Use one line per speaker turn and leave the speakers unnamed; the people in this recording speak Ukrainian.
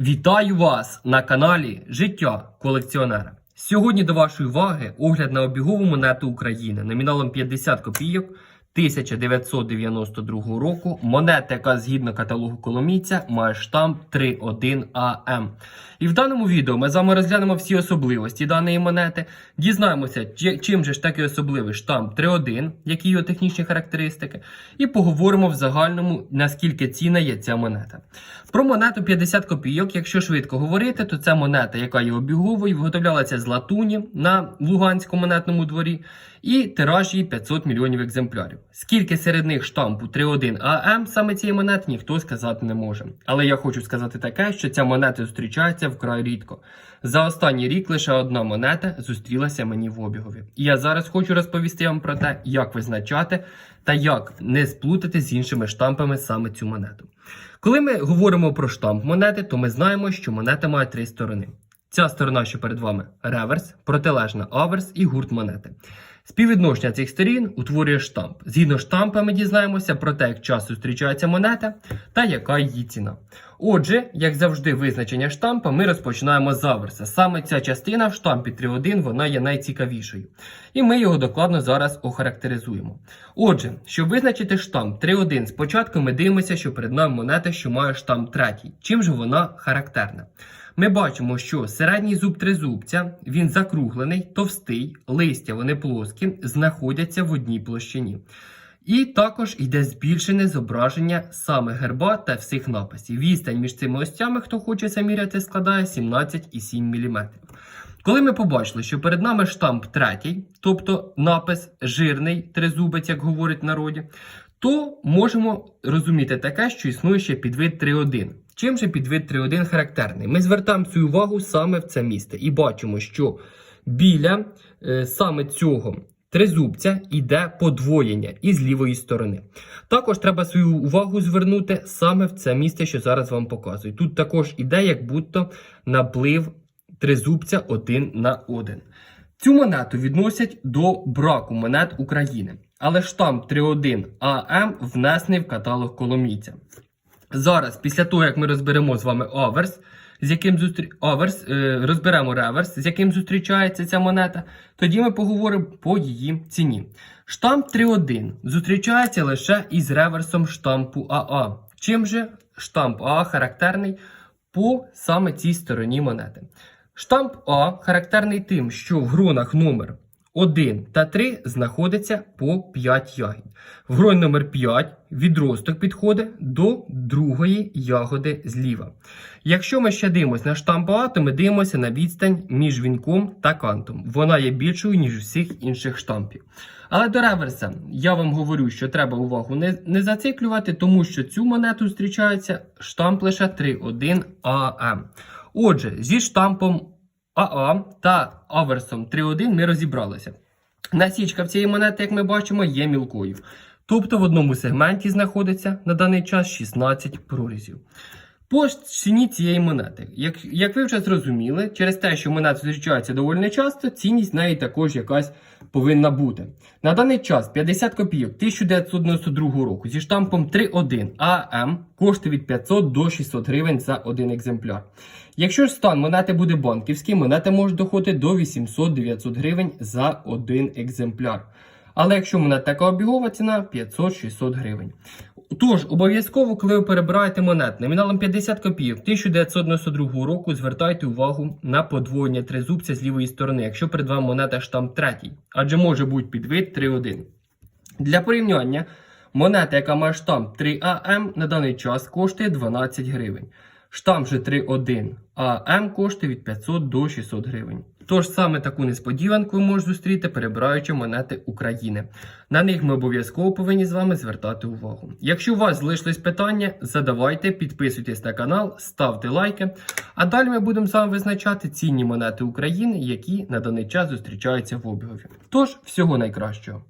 Вітаю вас на каналі Життя колекціонера. Сьогодні до вашої уваги огляд на обігову монету України номіналом 50 копійок 1992 року. Монета, яка згідно каталогу Коломійця має штамп 31АМ. І в даному відео ми з вами розглянемо всі особливості даної монети, дізнаємося, чим же ж такий особливий штамп 3.1, які його технічні характеристики, і поговоримо в загальному, наскільки цінна є ця монета. Про монету 50 копійок, якщо швидко говорити, то це монета, яка є обіговою, виготовлялася з латуні на Луганському монетному дворі, і тираж її 500 мільйонів екземплярів. Скільки серед них штампу 3.1 АМ саме цієї монети, ніхто сказати не може. Але я хочу сказати таке, що ця монета зустрічається вкрай рідко. За останній рік лише одна монета зустрілася мені в обігові. І я зараз хочу розповісти вам про те, як визначати та як не сплутати з іншими штампами саме цю монету. Коли ми говоримо про штамп монети, то ми знаємо, що монета має три сторони. Ця сторона, що перед вами реверс, протилежна аверс і гурт монети. Співвідношення цих сторін утворює штамп. Згідно штампа, ми дізнаємося про те, як часто зустрічається монета та яка її ціна. Отже, як завжди, визначення штампа ми розпочинаємо з аверса. Саме ця частина в штампі 3.1 вона є найцікавішою. І ми його докладно зараз охарактеризуємо. Отже, щоб визначити штамп 3.1, спочатку ми дивимося, що перед нами монета, що має штамп 3. Чим же вона характерна? Ми бачимо, що середній зуб тризубця, він закруглений, товстий, листя вони плоскі, знаходяться в одній площині. І також йде збільшене зображення саме герба та всіх написів. Відстань між цими остями, хто хоче заміряти, складає 17,7 мм. Коли ми побачили, що перед нами штамп третій, тобто напис жирний тризубець, як говорять в народі, то можемо розуміти таке, що існує ще підвид 3.1. Чим же підвид 3.1 характерний? Ми звертаємо цю увагу саме в це місце і бачимо, що біля е, саме цього тризубця йде подвоєння із лівої сторони. Також треба свою увагу звернути саме в це місце, що зараз вам показую. Тут також іде, як будто наплив тризубця один на один. Цю монету відносять до браку монет України, але штамп 3.1 АМ внесений в каталог коломійця. Зараз, після того, як ми розберемо з вами аверс, з яким зустрі... аверс, е, розберемо реверс, з яким зустрічається ця монета, тоді ми поговоримо по її ціні. Штамп 3.1 зустрічається лише із реверсом штампу АА. Чим же штамп АА характерний по саме цій стороні монети? Штамп А характерний тим, що в гронах номер 1 та 3 знаходиться по 5 ягід. В гроні номер 5 відросток підходить до другої ягоди зліва. Якщо ми ще дивимося на штамп А, то ми дивимося на відстань між вінком та кантом. Вона є більшою, ніж у всіх інших штампів. Але до реверса я вам говорю, що треба увагу не, не зациклювати, тому що цю монету зустрічається штамп лише 3.1 АМ. Отже, зі штампом АА та аверсом 3.1 ми розібралися. Насічка в цієї монети, як ми бачимо, є мілкою. Тобто в одному сегменті знаходиться на даний час 16 прорізів. По ціні цієї монети. Як, як ви вже зрозуміли, через те, що монета зустрічається доволі нечасто, цінність неї також якась повинна бути. На даний час 50 копійок 1992 року зі штампом 3.1 АМ коштує від 500 до 600 гривень за один екземпляр. Якщо ж стан монети буде банківський, монета може доходити до 800-900 гривень за один екземпляр. Але якщо монета така обігова ціна 500-600 гривень. Тож, обов'язково, коли ви перебираєте монет номіналом 50 копійок 1992 року, звертайте увагу на подвоєння тризубця з лівої сторони, якщо перед вами монета штамп 3, адже може бути підвид 3.1. Для порівняння, монета, яка має штамп 3АМ, на даний час коштує 12 гривень. Штамп же 3.1 АМ коштує від 500 до 600 гривень. Тож саме таку несподіванку ви зустріти, перебираючи монети України. На них ми обов'язково повинні з вами звертати увагу. Якщо у вас залишились питання, задавайте, підписуйтесь на канал, ставте лайки. А далі ми будемо з вами визначати цінні монети України, які на даний час зустрічаються в обігові. Тож, всього найкращого!